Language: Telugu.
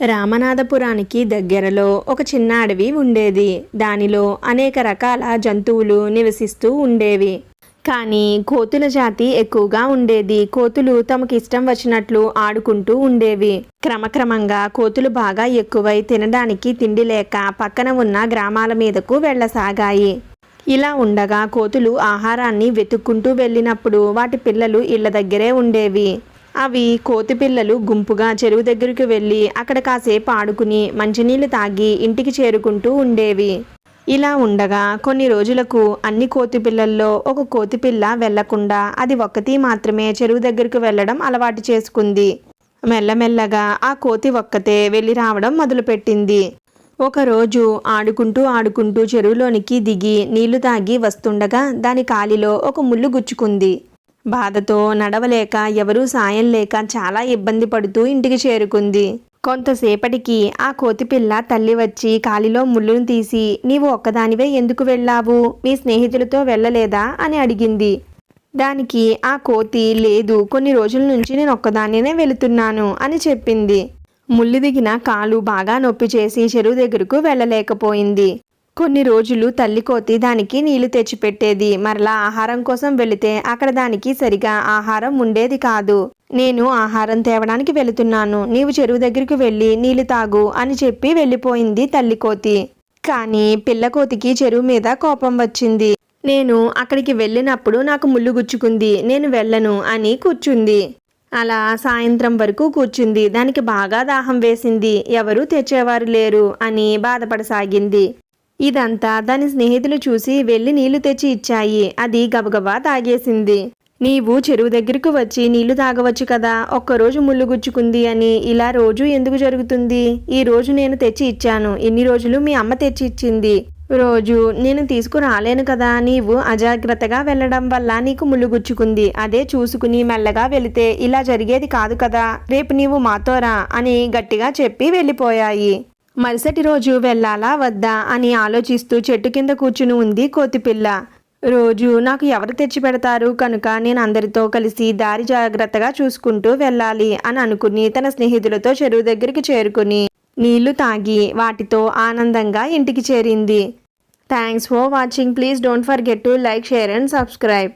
రామనాథపురానికి దగ్గరలో ఒక చిన్న అడవి ఉండేది. దానిలో అనేక రకాల జంతువులు నివసిస్తూ ఉండేవి. కానీ కోతుల జాతి ఎక్కువగా ఉండేది. కోతులు తమకి ఇష్టం వచ్చినట్లు ఆడుకుంటూ ఉండేవి. క్రమక్రమంగా కోతులు బాగా ఎక్కువై తినడానికి తిండి లేక పక్కన ఉన్న గ్రామాల మీదకు వెళ్ళసాగాయి. ఇలా ఉండగా కోతులు ఆహారాన్ని వెతుక్కుంటూ వెళ్ళినప్పుడు వాటి పిల్లలు ఇళ్ళ దగ్గరే ఉండేవి. అవి కోతి పిల్లలు గుంపుగా చెరువు దగ్గరికి వెళ్ళి అక్కడ కాసేపు ఆడుకుని మంచినీళ్ళు తాగి ఇంటికి చేరుకుంటూ ఉండేవి. ఇలా ఉండగా కొన్ని రోజులకు అన్ని కోతి పిల్లల్లో ఒక కోతి పిల్ల వెళ్ళకుండా అది ఒక్కటి మాత్రమే చెరువు దగ్గరికి వెళ్ళడం అలవాటు చేసుకుంది. మెల్లమెల్లగా ఆ కోతి ఒక్కతే వెళ్ళి రావడం మొదలుపెట్టింది. ఒకరోజు ఆడుకుంటూ ఆడుకుంటూ చెరువులోనికి దిగి నీళ్ళు తాగి వస్తుండగా దాని కాలిలో ఒక ముళ్ళు గుచ్చుకుంది. బాధతో నడవలేక ఎవరూ సాయం లేక చాలా ఇబ్బంది పడుతూ ఇంటికి చేరుకుంది. కొంతసేపటికి ఆ కోతిపిల్ల తల్లి వచ్చి కాలిలో ముళ్ళును తీసి నీవు ఒక్కదానివే ఎందుకు వెళ్ళావు? మీ స్నేహితులతో వెళ్ళలేదా? అని అడిగింది. దానికి ఆ కోతి లేదు కొన్ని రోజుల నుంచి నేను ఒక్కదానినే వెళుతున్నాను అని చెప్పింది. ముళ్ళు దిగిన కాలు బాగా నొప్పి చేసి చెరువు దగ్గరకు వెళ్ళలేకపోయింది. కొన్ని రోజులు తల్లి కోతి దానికి నీళ్ళు తెచ్చిపెట్టేది. మరలా ఆహారం కోసం వెళితే అక్కడ దానికి సరిగా ఆహారం ఉండేది కాదు. నేను ఆహారం తేవడానికి వెళుతున్నాను. నీవు చెరువు దగ్గరికి వెళ్ళి నీళ్ళు తాగు అని చెప్పి వెళ్ళిపోయింది తల్లి కోతి. కానీ పిల్ల కోతికి చెరువు మీద కోపం వచ్చింది. నేను అక్కడికి వెళ్ళినప్పుడు నాకు ముళ్ళు గుచ్చుకుంది. నేను వెళ్ళను అని కూర్చుంది. అలా సాయంత్రం వరకు కూర్చుంది. దానికి బాగా దాహం వేసింది. ఎవరూ తెచ్చేవారు లేరు అని బాధపడసాగింది. ఇదంతా దాని స్నేహితులు చూసి వెళ్ళి నీళ్ళు తెచ్చి ఇచ్చాయి. అది గబగబా తాగేసింది. నీవు చెరువు దగ్గరకు వచ్చి నీళ్ళు తాగవచ్చు కదా? ఒక్కరోజు ముళ్ళు గుచ్చుకుంది అని ఇలా రోజు ఎందుకు జరుగుతుంది? ఈ రోజు నేను తెచ్చి ఇచ్చాను. ఇన్ని రోజులు మీ అమ్మ తెచ్చి ఇచ్చింది. రోజు నేను తీసుకురాలేను కదా? నీవు అజాగ్రత్తగా వెళ్ళడం వల్ల నీకు ముళ్ళు గుచ్చుకుంది. అదే చూసుకుని మెల్లగా వెళితే ఇలా జరిగేది కాదు కదా? రేపు నీవు మాతోరా అని గట్టిగా చెప్పి వెళ్ళిపోయాయి. మరుసటి రోజు వెళ్ళాలా వద్దా అని ఆలోచిస్తూ చెట్టు కింద కూర్చుని ఉంది కోతిపిల్ల. రోజు నాకు ఎవరు తెచ్చి పెడతారు? కనుక నేను అందరితో కలిసి దారి జాగ్రత్తగా చూసుకుంటూ వెళ్ళాలి అని అనుకుని తన స్నేహితులతో చెరువు దగ్గరికి చేరుకుని నీళ్ళు తాగి వాటితో ఆనందంగా ఇంటికి చేరింది. Thanks for watching. Please don't forget to like share and subscribe.